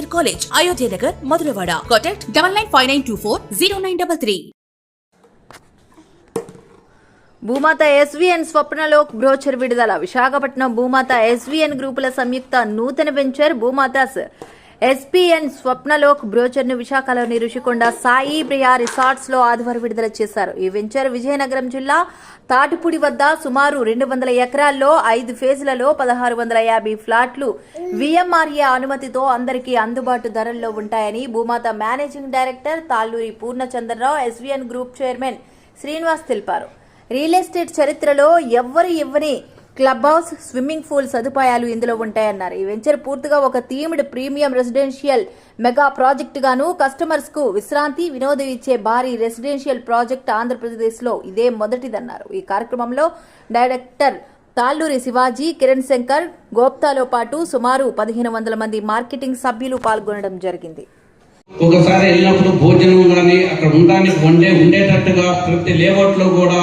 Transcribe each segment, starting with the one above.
college Ayodhya Nagar Madhurawada contact double nine five nine two four zero nine double three Bhumata SVN Swapnalok brochure విడుదల. Visakhapatnam Bhumata SVN గ్రూపుల సంయుక్త నూతన venture భూమాతాస్ SPN Swapnalok బ్రోచర్ను విశాఖలోని రుషికొండ సాయి ప్రియా రిసార్ట్స్లో ఆదివారం విడుదల చేశారు. ఈ వెంచర్ విజయనగరం జిల్లా తాటిపూడి వద్ద సుమారు రెండు వందల ఎకరాల్లో ఐదు ఫేజ్లలో పదహారు వందల యాభై ఫ్లాట్లు విఎంఆర్ఏ అనుమతితో అందరికీ అందుబాటు ధరల్లో ఉంటాయని Bhoomatha managing director Talluri Purnachandrarao SVN Group chairman Srinivas తెలిపారు. రియల్ ఎస్టేట్ చరిత్రలో ఎవ్వరు ఇవ్వని క్లబ్ హౌస్ స్విమ్మింగ్ పూల్ సదుపాయాలు ఇందులో ఉంటాయన్నారు. ఈ వెంచర్ పూర్తిగా ఒక themed premium residential mega project గాను కస్టమర్స్కు విశ్రాంతి వినోదం ఇచ్చే భారీ రెసిడెన్షియల్ ప్రాజెక్ట్ ఆంధ్రప్రదేశ్లో ఇదే మొదటిదన్నారు. ఈ కార్యక్రమంలో డైరెక్టర్ తాళ్ళూరి శివాజీ కిరణ్ శంకర్ గోప్తాలో పాటు సుమారు పదిహేను వందల మంది మార్కెటింగ్ సభ్యులు పాల్గొనడం జరిగింది. ఒకసారి వెళ్ళినప్పుడు భోజనం కానీ అక్కడ ఉండడానికి వండే ఉండేటట్టుగా ప్రతి లేఅవుట్లో కూడా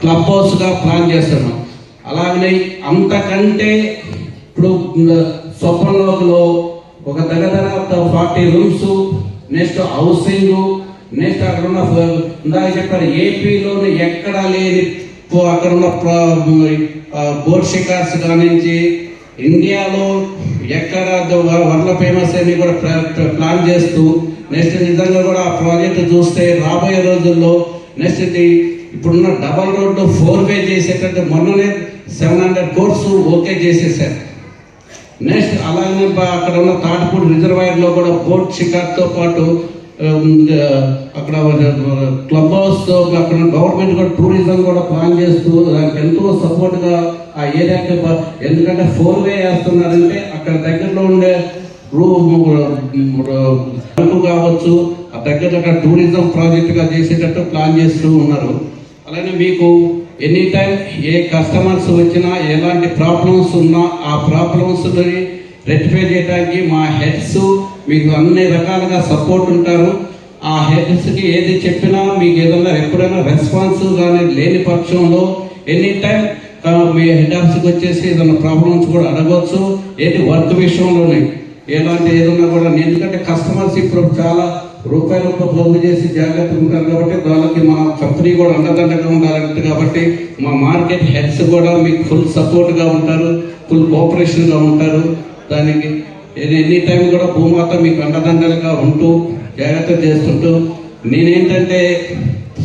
క్లబ్ హౌస్గా ప్లాన్ చేస్తున్నాం. అలాగనే అంతకంటే ఇప్పుడు స్వప్నలోకలో ఒక దగ్గర forty rooms next housing next అక్కడ ఉన్న ఇందాక చెప్పారు ఏపీలోని ఎక్కడా లేని పో- అక్కడ ఉన్న బోర్డ్ షికార్స్ కానించి ఇండియాలో ఎక్కడ వరల్డ్ ఫేమస్ అని కూడా ప్లాన్ చేస్తూ నెక్స్ట్ నిజంగా కూడా ఆ ప్రాజెక్ట్ చూస్తే రాబోయే రోజుల్లో నెక్స్ట్ ఇప్పుడున్న డబల్ రోడ్డు ఫోర్ వే చేసేటట్టు మొన్ననే సెవెన్ హండ్రెడ్ కోర్స్ ఓకే చేసేసారు. నెక్స్ట్ అలాగే అక్కడ ఉన్న తాటిపూడి రిజర్వాయర్లో కూడా బోట్ షికార్తో పాటు అక్కడ క్లబ్ హౌస్ అక్కడ గవర్నమెంట్ కూడా టూరిజం కూడా ప్లాన్ చేస్తూ దానికి ఎంతో సపోర్ట్గా ఆ ఏరియాకి ఎందుకంటే ఫోర్ వే వేస్తున్నారంటే అక్కడ దగ్గరలో ఉండే రూమ్ అరకు కావచ్చు ఆ దగ్గర అక్కడ టూరిజం ప్రాజెక్ట్గా చేసేటట్టు ప్లాన్ చేస్తూ ఉన్నారు. అలానే మీకు ఎనీ టైం ఏ కస్టమర్స్ వచ్చినా ఎలాంటి ప్రాబ్లమ్స్ ఉన్నా ఆ ప్రాబ్లమ్స్ని రెక్టిఫై చేయడానికి మా హెడ్స్ మీకు అన్ని రకాలుగా సపోర్ట్ ఉంటారు. ఆ హెడ్స్కి ఏది చెప్పినా మీకు ఏదైనా ఎప్పుడైనా రెస్పాన్స్ కానీ లేని పక్షంలో ఎనీ టైం మీ హెడ్ ఆఫీస్కి వచ్చేసి ఏదైనా ప్రాబ్లమ్స్ కూడా అడగవచ్చు ఏది వర్క్ విషయంలోనే. ఎలాంటి ఏదన్నా కూడా నేను ఎందుకంటే కస్టమర్స్ ఇప్పుడు చాలా రూపాయలు పొదుపు చేసి జాగ్రత్తగా ఉంటారు కాబట్టి వాళ్ళకి మా కంపెనీ కూడా అండదండగా ఉండాలంటే కాబట్టి మా మార్కెట్ హెడ్స్ కూడా మీకు ఫుల్ సపోర్ట్గా ఉంటారు ఫుల్ కోఆపరేషన్గా ఉంటారు. దానికి ఎనీ టైం కూడా భూమాత మీకు అండదండలుగా ఉంటూ జాగ్రత్త చేస్తుంటూ నేనేంటంటే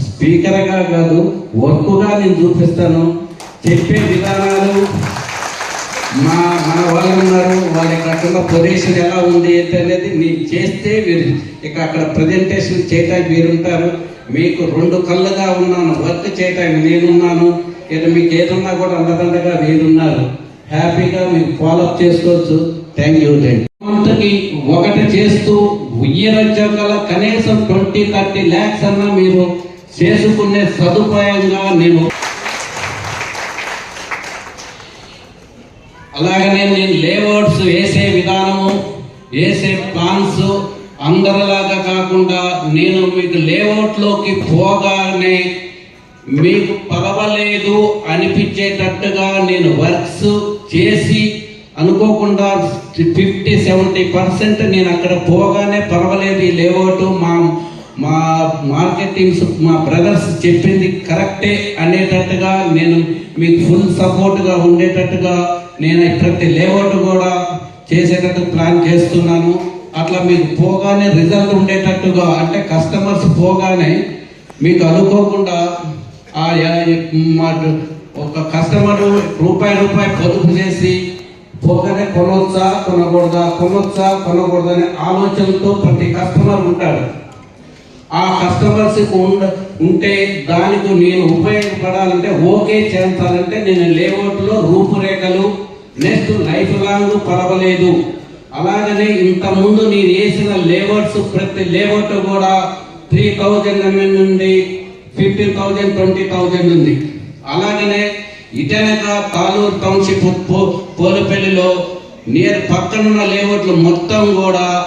స్పీకర్గా కాదు వర్క్గా నేను చూపిస్తాను. చెప్పే విధానాలు మా మన వాళ్ళు ఉన్నారు వాళ్ళకి అక్కడ పొజిషన్ ఎలా ఉంది అనేది నేను చేస్తే మీరు ఇక అక్కడ ప్రజెంటేషన్ మీరు మీరుంటారు మీకు రెండు కళ్ళుగా ఉన్నాను వర్క్ చేయటానికి నేనున్నాను. ఇక మీకు ఏదన్నా కూడా అండదండగా మీరున్నారు హ్యాపీగా మీరు ఫాలోఅప్ చేసుకోవచ్చు. థ్యాంక్ యూ మంత్కి ఒకటి చేస్తూ ఉయ్యరజ్జగల కనీసం ట్వంటీ థర్టీ ల్యాక్స్ అన్నా మీరు చేసుకునే సదుపాయంగా నేను అలాగనే నేను లేఅవుట్స్ వేసే విధానము వేసే ప్లాన్స్ అందరిలాగా కాకుండా నేను మీకు లేఅవుట్లోకి పోగానే మీకు పర్వాలేదు అనిపించేటట్టుగా నేను వర్క్స్ చేసి అనుకోకుండా ఫిఫ్టీ సెవెంటీ పర్సెంట్ నేను అక్కడ పోగానే పర్వాలేదు ఈ లేఅవుట్ మా మా మార్కెటింగ్స్ మా బ్రదర్స్ చెప్పింది కరెక్టే అనేటట్టుగా నేను మీకు ఫుల్ సపోర్ట్గా ఉండేటట్టుగా నేను ప్రతి లేఅవుట్ కూడా చేసేటట్టు ప్లాన్ చేస్తున్నాను. అట్లా మీకు పోగానే రిజల్ట్ ఉండేటట్టుగా అంటే కస్టమర్స్ పోగానే మీకు అనుకోకుండా ఆ యా- మా ఒక కస్టమర్ రూపాయి రూపాయి పొదుపు చేసి పోగానే కొనొచ్చా కొనకూడదా కొనొచ్చా కొనకూడదా అనే ఆలోచనతో ప్రతి కస్టమర్ ఉంటాడు. ఆ కస్టమర్స్ ఉండ ఉంటే దానికి నేను ఉపయోగపడాలంటే ఓకే చేస్తానంటే నేను లేఅవుట్లో రూపురేఖలు నెక్స్ట్ లైఫ్ లాంగ్ పర్వాలేదు. అలాగనే ఇంత ముందు నేను వేసిన లేబర్స్ ప్రతి లేబర్ కూడా త్రీ థౌజండ్ ఎంఎన్ నుండి ఫిఫ్టీన్ థౌజండ్ ట్వంటీ థౌజండ్ ఉంది. అలాగనే ఇటనక తాలూరు టౌన్షిప్ పో- పోలుపల్లిలో నియర్ పక్కనున్న లేఅవుట్లు మొత్తం కూడా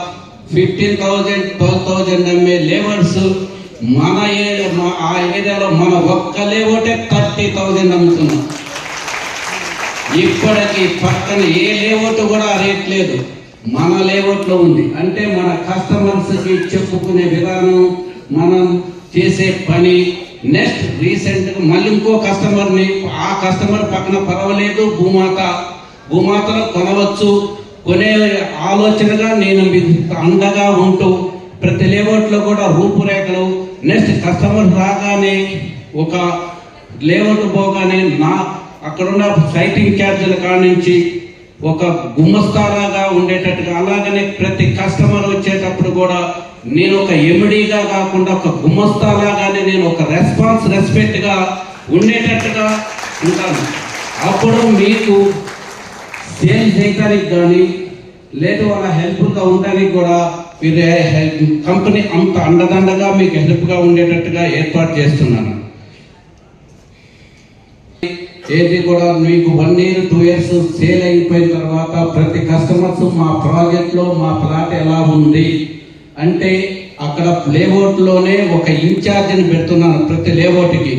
ఫిఫ్టీన్ థౌజండ్ ట్వెల్వ్ థౌజండ్ ఎంఏ లేబర్స్ మన ఆ ఏరియాలో మన ఒక్క లేబర్టే థర్టీ థౌజండ్ అమ్ముతున్నాం ఇప్పటికి పక్కన ఏ లేఅవుట్ కూడా రేట్ లేదు. మన లేఅవుట్లో ఉంది. అంటే మన కస్టమర్స్కి చెప్పుకునే విధానం మనం చేసే పని నెక్స్ట్ రీసెంట్గా మళ్ళీ ఇంకో కస్టమర్ని ఆ కస్టమర్ పక్కన పర్వాలేదు భూమాత భూమాతలో కొనవచ్చు. కొనే ఆలోచనగా నేను మీకు అండగా ఉంటూ ప్రతి లేఅవుట్లో కూడా రూపురేఖలు నెక్స్ట్ కస్టమర్ రాగానే ఒక లేఅవుట్ పోగానే నా అక్కడున్న సైటింగ్ ఛార్జీల కాడ నుంచి ఒక గుమ్మస్తారాగా ఉండేటట్టుగా అలాగనే ప్రతి కస్టమర్ వచ్చేటప్పుడు కూడా నేను ఒక ఎమిడీగా కాకుండా ఒక గుమ్మస్తాలాగానే నేను ఒక రెస్పాన్స్ రెస్పెక్ట్గా ఉండేటట్టుగా ఉంటాను. అప్పుడు మీకు సేల్ చేయడానికి కానీ లేదు వాళ్ళ హెల్ప్గా ఉండడానికి కూడా మీరు హెల్ప్ కంపెనీ అంత అండదండగా మీకు హెల్ప్గా ఉండేటట్టుగా ఏర్పాటు చేస్తున్నాను ఏది కూడా మీకు one year two years sale అయిపోయిన తర్వాత ప్రతి కస్టమర్స్ మా ప్రాజెక్ట్లో మా ప్లాట్ ఎలా ఉంది అంటే అక్కడ లేఅవుట్లోనే ఒక ఇన్ఛార్జిని పెడుతున్నాను ప్రతి లేఅవుట్కి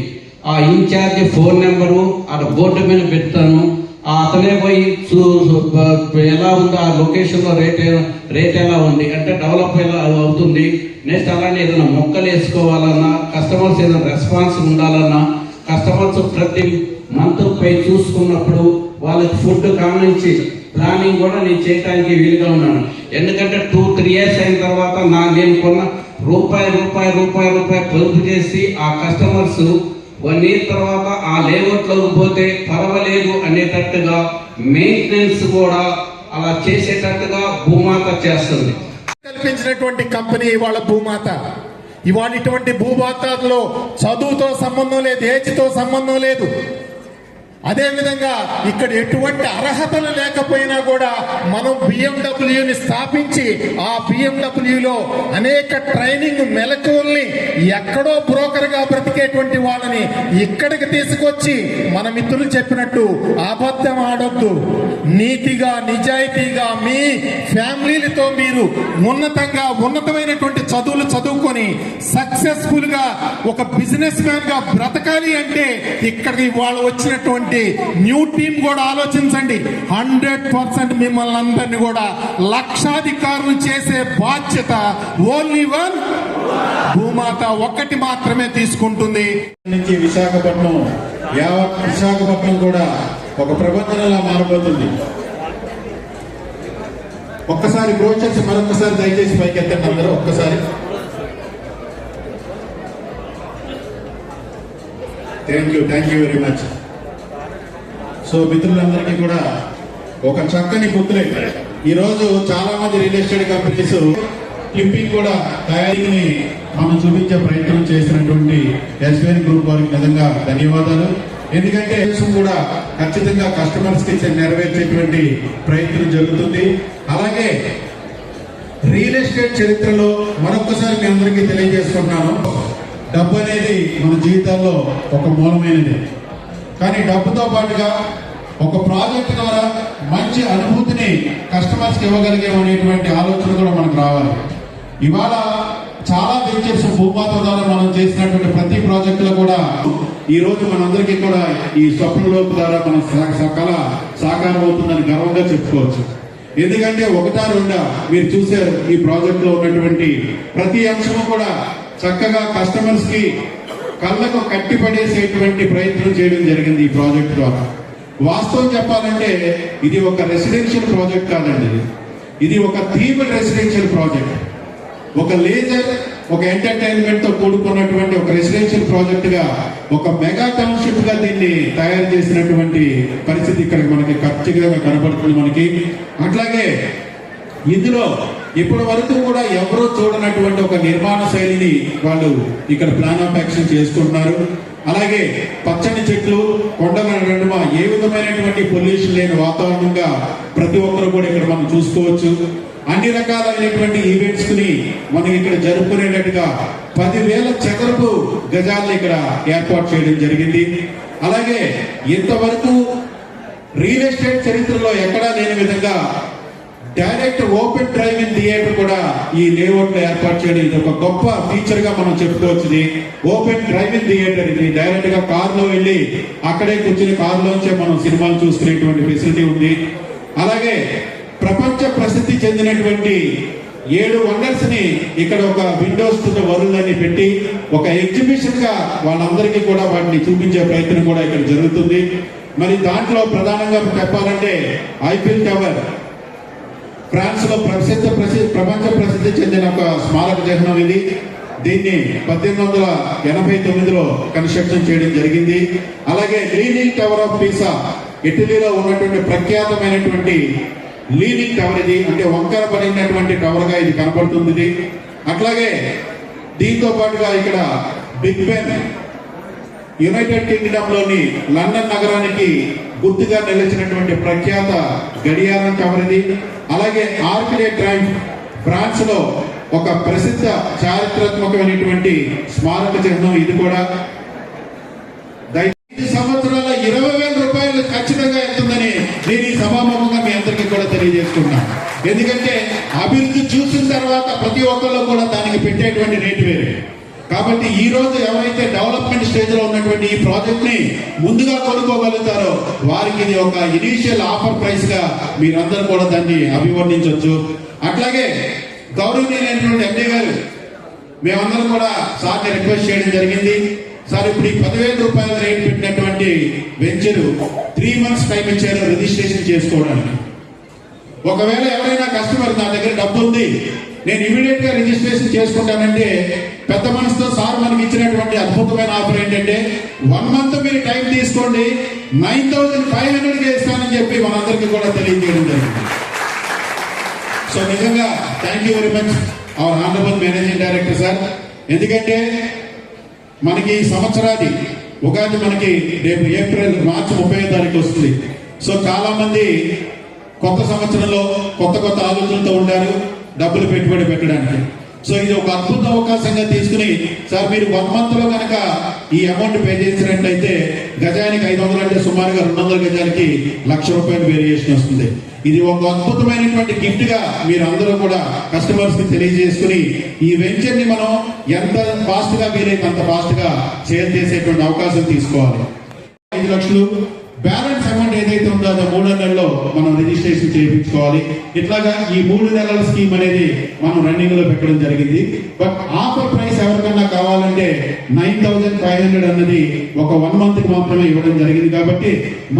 ఆ ఇన్ఛార్జ్ ఫోన్ నెంబరు అక్కడ బోర్డు మీద పెడతాను. అతనే పోయి చూ- ఎలా ఉంది? ఆ లొకేషన్లో రేట్ రేట్ ఎలా ఉంది? అంటే డెవలప్ ఎలా అవుతుంది? నెక్స్ట్ అలానే ఏదైనా మొక్కలు వేసుకోవాలన్నా కస్టమర్స్ ఏదైనా రెస్పాన్స్ ఉండాలన్నా కస్టమర్స్ ప్రతి మంత్ పై చూసుకున్నప్పుడు వాళ్ళకి ఫుడ్ కానించి ప్లానింగ్ కూడా నేను చేయడానికి వీలుగా ఉన్నాను. ఎందుకంటే టూ త్రీ ఇయర్స్ అయిన తర్వాత నా నేను కొన్న రూపాయి రూపాయి రూపాయి రూపాయి పొదుపు చేసి ఆ కస్టమర్స్ వన్ ఇయర్ తర్వాత ఆ లేఅవుట్లోకి పోతే పర్వాలేదు అనేటట్టుగా మెయింటెనెన్స్ కూడా అలా చేసేటట్టుగా భూమాత చేస్తుంది. కల్పించినటువంటి కంపెనీ ఇవాళ భూమాత. ఇవాళ ఇటువంటి భూమాతలో చదువుతో సంబంధం లేదు ఏజ్తో సంబంధం లేదు. అదేవిధంగా ఇక్కడ ఎటువంటి అర్హతలు లేకపోయినా కూడా మనం బిఎండబ్ల్యూని స్థాపించి ఆ బిఎండబ్ల్యూలో అనేక ట్రైనింగ్ మెలకువల్ని ఎక్కడో బ్రోకర్గా బ్రతికేటువంటి వాళ్ళని ఇక్కడికి తీసుకొచ్చి మన మిత్రులు చెప్పినట్టు అబద్ధం ఆడొద్దు. నీతిగా నిజాయితీగా మీ ఫ్యామిలీలతో మీరు ఉన్నతంగా ఉన్నతమైనటువంటి చదువులు చదువుకొని సక్సెస్ఫుల్గా ఒక బిజినెస్ మ్యాన్గా బ్రతకాలి అంటే ఇక్కడికి వాళ్ళు వచ్చినటువంటి న్యూ టీం కూడా ఆలోచించండి. హండ్రెడ్ పర్సెంట్ మిమ్మల్ని అందరినీ కూడా లక్షాధికారులు చేసే బాధ్యత ఓన్లీ వన్ భూమాత ఒక్కటి మాత్రమే తీసుకుంటుంది. నుంచి విశాఖపట్నం యావత్ విశాఖపట్నం కూడా ఒక ప్రబంధనలా మారబోతుంది. ఒక్కసారి బ్రోచర్స్ మరొకసారి దయచేసి పైకి ఎత్తండి అందరూ ఒక్కసారి. Thank you thank you very much so మిత్రులందరికీ కూడా ఒక చక్కని బుక్లెట్ ఈ రోజు చాలా మంది రియల్ ఎస్టేట్ కంపెనీస్ క్లిప్పింగ్ కూడా తయారీని మనం చూపించే ప్రయత్నం చేసినటువంటి ఎస్బీఎన్ గ్రూప్ వారికి నిజంగా ధన్యవాదాలు. ఎందుకంటే కూడా ఖచ్చితంగా కస్టమర్స్కి నెరవేర్చేటువంటి ప్రయత్నం జరుగుతుంది. అలాగే రియల్ ఎస్టేట్ చరిత్రలో మరొకసారి మీ అందరికీ తెలియజేసుకుంటున్నాను డబ్బు అనేది మన జీవితాల్లో ఒక మూలమైనది. కానీ డబ్బుతో పాటుగా ఒక ప్రాజెక్ట్ ద్వారా మంచి అనుభూతిని కస్టమర్స్కి ఇవ్వగలిగామనేటువంటి ఆలోచన కూడా మనకు రావాలి. ఇవాళ చాలా వెంచర్స్ భూపాత ద్వారా మనం చేసినటువంటి ప్రతి ప్రాజెక్టులో కూడా ఈ రోజు మనందరికీ కూడా ఈ స్వప్నలోపు ద్వారా మన స- సకల సాకారం అవుతుందని గర్వంగా చెప్పుకోవచ్చు. ఎందుకంటే ఒకటా రెండా మీరు చూసే ఈ ప్రాజెక్టులో ఉన్నటువంటి ప్రతి అంశము కూడా చక్కగా కస్టమర్స్కి కళ్ళకు కట్టిపడేసేటువంటి ప్రయత్నం చేయడం జరిగింది ఈ ప్రాజెక్ట్ ద్వారా. వాస్తవం చెప్పాలంటే ఇది ఒక రెసిడెన్షియల్ ప్రాజెక్ట్ కాదండి ఇది. ఒక థీమ్ రెసిడెన్షియల్ ప్రాజెక్ట్. ఒక లేజర్ ఒక ఎంటర్టైన్మెంట్తో కూడుకున్నటువంటి ఒక రెసిడెన్షియల్ ప్రాజెక్ట్గా ఒక మెగా టౌన్షిప్గా దీన్ని తయారు చేసినటువంటి పరిస్థితి ఇక్కడ మనకి ఖచ్చితంగా కనబడుతుంది మనకి. అట్లాగే ఇందులో ఇప్పటి వరకు కూడా ఎవరూ చూడనటువంటి ఒక నిర్మాణ శైలిని వాళ్ళు ఇక్కడ ప్లాన్ ఆఫ్ యాక్షన్ చేసుకుంటున్నారు. అలాగే పచ్చని చెట్లు కొండల నడుమ ఏ విధమైనటువంటి పొల్యూషన్ లేని వాతావరణంగా ప్రతి ఒక్కరు కూడా ఇక్కడ మనం చూసుకోవచ్చు. అన్ని రకాలైనటువంటి ఈవెంట్స్ని మనం ఇక్కడ జరుపుకునేటట్టుగా పదివేల చదరపు గజాలను ఇక్కడ ఏర్పాటు చేయడం జరిగింది. అలాగే ఇంతవరకు రియల్ ఎస్టేట్ చరిత్రలో ఎక్కడా లేని విధంగా డైరెక్ట్ ఓపెన్ డ్రైవింగ్ థియేటర్ కూడా ఈ లేఅవుట్లో ఏర్పాటు చేయడం ఇది ఒక గొప్ప ఫీచర్గా మనం చెప్పుకోవచ్చు ఓపెన్ ఓపెన్ డ్రైవింగ్ థియేటర్ ఇది. డైరెక్ట్గా కార్లో వెళ్ళి అక్కడే కూర్చుని కార్ లోంచే మనం సినిమాలు చూసుకునేటువంటి ఫెసిలిటీ ఉంది. అలాగే ప్రపంచ ప్రసిద్ధి చెందినటువంటి ఏడు వండర్స్ని ఇక్కడ ఒక విండోస్ టు అని పెట్టి ఒక ఎగ్జిబిషన్గా వాళ్ళందరికీ కూడా వాటిని చూపించే ప్రయత్నం కూడా ఇక్కడ జరుగుతుంది. మరి దాంట్లో ప్రధానంగా చెప్పాలంటే ఐఫిల్ టవర్ ఫ్రాన్స్లో ప్రసిద్ధ ప్రసిద్ధ ప్రపంచ ప్రసిద్ధి చెందిన ఒక స్మారక చిహ్నం ఇది. దీన్ని పద్దెనిమిది వందల ఎనభై తొమ్మిదిలో కన్స్ట్రక్షన్ చేయడం జరిగింది. అలాగే లీనింగ్ టవర్ ఆఫ్ పీసా ఇటలీలో ఉన్నటువంటి ప్రఖ్యాతమైనటువంటి లీనింగ్ టవర్ ఇది. అంటే వంకర పడినటువంటి టవర్గా ఇది కనపడుతుంది. అట్లాగే దీంతో పాటుగా ఇక్కడ బిగ్ బెన్ యునైటెడ్ కింగ్డమ్లోని లండన్ నగరానికి గుర్తుగా నిలిచినటువంటి ప్రఖ్యాత గడియారం టవర్ ఇది అలాగే ఆర్కిడే డ్రైవ్ ఫ్రాన్స్లో ఒక ప్రసిద్ధ చారిత్రాత్మకమైనటువంటి స్మారక చిహ్నం ఇది కూడా. సంవత్సరాల ఇరవై వేల రూపాయలు ఖచ్చితంగా ఎంతుందని నేను ఈ సభాముఖంగా మీ అందరికీ కూడా తెలియజేసుకున్నాను ఎందుకంటే అభివృద్ధి చూసిన తర్వాత ప్రతి ఒక్కళ్ళు కూడా దానికి పెట్టేటువంటి రేటు వేరే. కాబట్టి ఈ రోజు ఎవరైతే డెవలప్మెంట్ స్టేజ్లో ఉన్నటువంటి ఈ ప్రాజెక్ట్ని ముందుగా కొనుక్కోగలుగుతారో వారికి ఇది ఒక ఇనీషియల్ ఆఫర్ ప్రైస్గా మీరందరూ కూడా దాన్ని అభివర్ణించవచ్చు అట్లాగే గౌరవనీయులైనటువంటి ఎండి గారు మేమందరం కూడా సార్ని రిక్వెస్ట్ చేయడం జరిగింది. సార్ ఇప్పుడు ఈ పదివేల రూపాయల రేట్ పెట్టినటువంటి వెంచర్ త్రీ మంత్స్ టైం ఇచ్చారు రిజిస్ట్రేషన్ చేసుకోవడానికి. ఒకవేళ ఎవరైనా కస్టమర్ నా దగ్గర డబ్బు ఉంది నేను ఇమీడియట్గా రిజిస్ట్రేషన్ చేసుకుంటానంటే పెద్ద మనసుతో సార్ మనకి ఇచ్చినటువంటి అద్భుతమైన ఆఫర్ ఏంటంటే వన్ మంత్ మీరు టైం తీసుకోండి నైన్ థౌసండ్ ఫైవ్ హండ్రెడ్ ఇస్తానని చెప్పి మనందరికీ కూడా తెలియజేయడం జరిగింది. సో నిజంగా thank you very much our honourable managing director sir ఎందుకంటే మనకి ఈ సంవత్సరాది ఉగాది మనకి రేపు ఏప్రిల్ మార్చి ముప్పై తారీఖు వస్తుంది. సో చాలా మంది కొత్త సంవత్సరంలో కొత్త కొత్త ఆలోచనలతో ఉండారు డబ్బులు పెట్టుబడి పెట్టడానికి. సో ఇది ఒక అద్భుత అవకాశంగా తీసుకుని సార్ మీరు వన్ మంత్లో కనుక ఈ అమౌంట్ పే చేసినట్లయితే గజానికి ఐదు వందలు అంటే సుమారుగా రెండు వందల గజానికి లక్ష రూపాయలు వేరియేషన్ వస్తుంది. ఇది ఒక అద్భుతమైనటువంటి గిఫ్ట్గా మీరు అందరూ కూడా కస్టమర్స్కి తెలియజేసుకుని ఈ వెంచర్ని మనం ఎంత ఫాస్ట్గా వీలైతే అంత ఫాస్ట్గా సేల్ చేసేటువంటి అవకాశం తీసుకోవాలి. ఐదు లక్షలు బ్యాలెన్స్ అమౌంట్ ఏదైతే ఉందో అది మూడు నెలల్లో మనం రిజిస్ట్రేషన్ చేయించుకోవాలి. ఇట్లాగా ఈ మూడు నెలల స్కీమ్ అనేది మనం రన్నింగ్లో పెట్టడం జరిగింది. బట్ ఆఫర్ ప్రైస్ ఎవరికన్నా కావాలంటే నైన్ థౌసండ్ ఫైవ్ హండ్రెడ్ అన్నది ఒక వన్ మంత్కి మాత్రమే ఇవ్వడం జరిగింది. కాబట్టి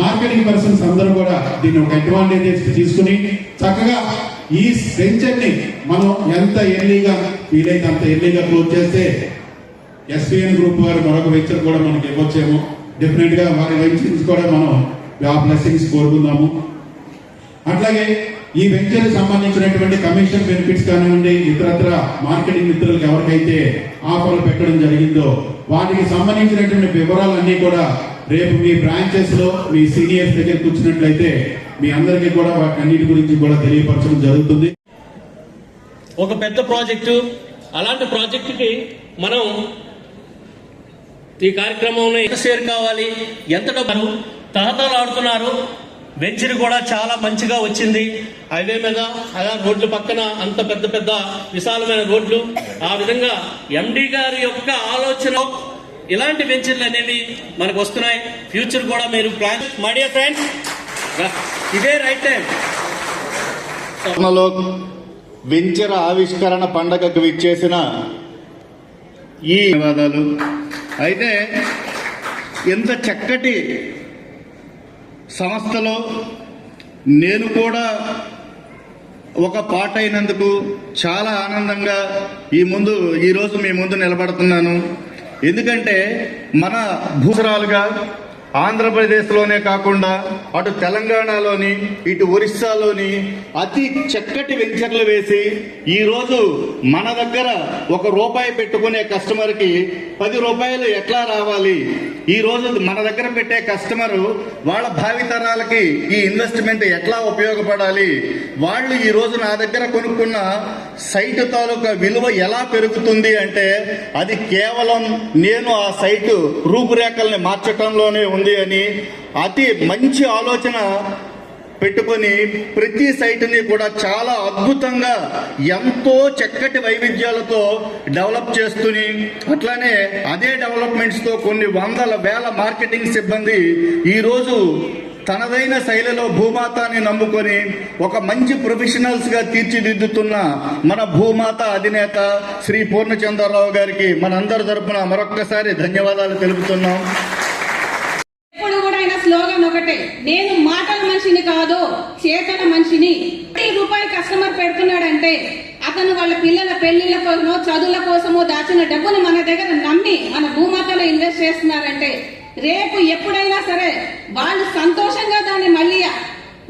మార్కెటింగ్ పర్సన్స్ అందరూ కూడా దీన్ని ఒక అడ్వాంటేజెస్ తీసుకుని చక్కగా ఈ సెంచర్ని మనం ఎంత ఎర్లీగా వీలైతే అంత ఎర్లీగా క్లోజ్ చేస్తే ఎస్పీఎన్ గ్రూప్ వారు మరొక వెంచర్ కూడా మనకి ఇవ్వచ్చేమో. డెఫినెట్గా వారి వెంచర్స్ కూడా మనం ఆ బ్లెస్సింగ్స్ కోరుకుందాము. అట్లాగే ఈ వెంచర్ సంబంధించినటువంటి కమిషన్ బెనిఫిట్స్ కానివ్వండి ఇతరత్ర మార్కెటింగ్ మిత్రులకు ఎవరికైతే ఆఫర్లు పెట్టడం జరిగిందో వాటికి సంబంధించినటువంటి వివరాలన్నీ కూడా రేపు మీ బ్రాంచెస్లో మీ సీనియర్స్ దగ్గర కూర్చున్నట్లయితే మీ అందరికీ కూడా వాటి అన్నిటి గురించి కూడా తెలియపరచడం జరుగుతుంది. ఒక పెద్ద ప్రాజెక్టు అలాంటి ప్రాజెక్టుకి మనం ఈ కార్యక్రమంలో ఎంత షేర్ కావాలి? ఎంత డబ్బు? తహతలు ఆడుతున్నారు. వెంచర్ కూడా చాలా మంచిగా వచ్చింది. హైవే మీద అలా రోడ్ల పక్కన అంత పెద్ద పెద్ద విశాలమైన రోడ్లు. ఆ విధంగా ఎండి గారి యొక్క ఆలోచన ఇలాంటి వెంచర్లు అనేవి మనకు వస్తున్నాయి. ఫ్యూచర్ కూడా మీరు ప్లాన్ మై డియర్ ఫ్రెండ్స్ ఇదే రైట్ టైం వెంచర్ ఆవిష్కరణ పండగకు విచ్చేసిన ఈ ధన్యవాదాలు. అయితే ఇంత చక్కటి సంస్థలో నేను కూడా ఒక పాట అయినందుకు చాలా ఆనందంగా ఈ ముందు ఈరోజు మీ ముందు నిలబడుతున్నాను. ఎందుకంటే మన భూసరాలుగా ఆంధ్రప్రదేశ్లోనే కాకుండా అటు తెలంగాణలోని ఇటు ఒరిస్సాలోని అతి చక్కటి వెంచర్లు వేసి ఈరోజు మన దగ్గర ఒక రూపాయి పెట్టుకునే కస్టమర్కి పది రూపాయలు ఎట్లా రావాలి? ఈ రోజు మన దగ్గర పెట్టే కస్టమరు వాళ్ళ భావితరాలకి ఈ ఇన్వెస్ట్మెంట్ ఎట్లా ఉపయోగపడాలి? వాళ్ళు ఈరోజు నా దగ్గర కొనుక్కున్న సైట్ తాలూకా విలువ ఎలా పెరుగుతుంది అంటే అది కేవలం నేను ఆ సైటు రూపురేఖల్ని మార్చటంలోనే ఉంది అని అతి మంచి ఆలోచన పెట్టుకొని ప్రతి సైట్ని కూడా చాలా అద్భుతంగా ఎంతో చక్కటి వైవిధ్యాలతో డెవలప్ చేస్తుని అట్లానే అదే డెవలప్మెంట్స్తో కొన్ని వందల వేల మార్కెటింగ్ సిబ్బంది ఈరోజు తనదైన శైలిలో భూమాతాని నమ్ముకొని ఒక మంచి ప్రొఫెషనల్స్గా తీర్చిదిద్దుతున్న మన భూమాత అధినేత శ్రీ పూర్ణచంద్రరావు గారికి మనందరి తరపున మరొక్కసారి ధన్యవాదాలు తెలుపుతున్నాం. ఎప్పుడు కూడా ఆయన స్లోగన్ ఒకటే నేను మాటల మనిషిని కాదు చేతన మనిషిని. రూపాయి కస్టమర్ పెడుతున్నాడంటే అతను వాళ్ళ పిల్లల పెళ్ళిళ్ళ కోసమో చదువుల కోసమో దాచిన డబ్బును మన దగ్గర నమ్మి మన భూమాతలో ఇన్వెస్ట్ చేస్తున్నారంటే రేపు ఎప్పుడైనా సరే వాళ్ళు సంతోషంగా దాన్ని మళ్ళీ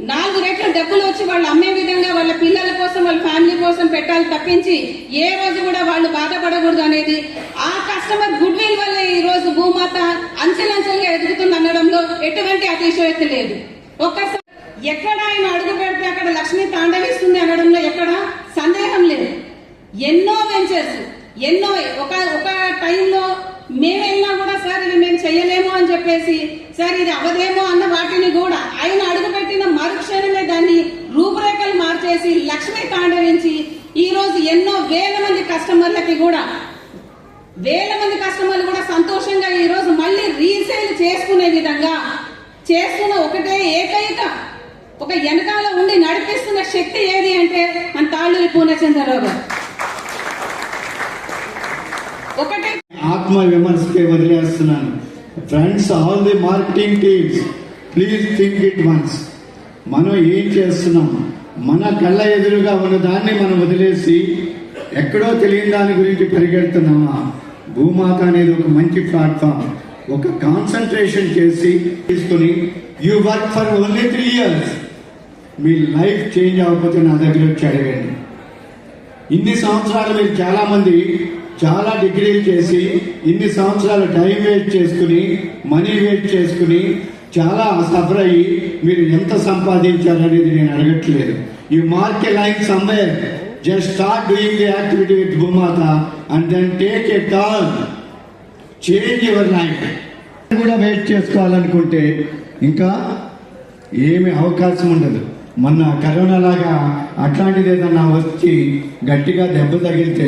నాలుగు రెట్ల డబ్బులు వచ్చి వాళ్ళు అమ్మే విధంగా వాళ్ళ పిల్లల కోసం వాళ్ళ ఫ్యామిలీ కోసం పెట్టాలి తప్పించి ఏ రోజు కూడా వాళ్ళు బాధపడకూడదు అనేది ఆ కస్టమర్ గుడ్ విల్ వల్ల ఈ రోజు భూమాత అంచెలంచెలుగా ఎదుగుతుంది అనడంలో ఎటువంటి అతిశయోక్తి లేదు. ఒక్కసారి ఎక్కడ ఆయన అడుగు పెడితే అక్కడ లక్ష్మి తాండవిస్తుంది అనడంలో ఎక్కడ సందేహం లేదు. ఎన్నో వెంచర్స్ ఎన్నో ఒక ఒక టైంలో మేము వెళ్ళినా కూడా సార్ ఇది మేము చెయ్యలేము అని చెప్పేసి సార్ ఇది అవదేమో అన్న వాటిని కూడా ఆయన అడుగుపెట్టిన మరుక్షణమే దాన్ని రూపురేఖలు మార్చేసి లక్ష్మి తాండవించి ఈ రోజు ఎన్నో వేల మంది కస్టమర్లకి కూడా వేల మంది కస్టమర్లు కూడా సంతోషంగా ఈ రోజు మళ్ళీ రీసేల్ చేసుకునే విధంగా చేస్తున్న ఒకటే ఏకైక ఒక వెనకాల ఉండి నడిపిస్తున్న శక్తి ఏది అంటే మన తాళ్ళూరి పూర్ణచంద్రరావు గారు. ఒకటే ఆత్మ విమర్శకే వదిలేస్తున్నాను. Friends all the marketing teams please think it once మనం ఏం చేస్తున్నాం? మన కళ్ళ ఎదురుగా ఉన్న దాన్ని మనం వదిలేసి ఎక్కడో తెలియని దాని గురించి పరిగెడుతున్నామా? భూమాత అనేది ఒక మంచి ప్లాట్ఫామ్ ఒక కాన్సన్ట్రేషన్ చేసి తీసుకుని you work for only three years me life change అవ్వకపోతే నా దగ్గర వచ్చి అడగండి. ఇన్ని సంవత్సరాలు మీరు చాలా మంది చాలా డిగ్రీలు చేసి ఇన్ని సంవత్సరాలు టైం వేస్ట్ చేసుకుని మనీ వేస్ట్ చేసుకుని చాలా సఫర్ అయ్యి మీరు ఎంత సంపాదించారనేది నేను అడగట్లేదు. You mark a life somewhere just start doing the activity with Bhoomatha and then take a turn change your life కూడా వేస్ట్ చేసుకోవాలనుకుంటే ఇంకా ఏమి అవకాశం ఉండదు. మొన్న కరోనా లాగా అట్లాంటిది ఏదన్నా వచ్చి గట్టిగా దెబ్బ తగిలితే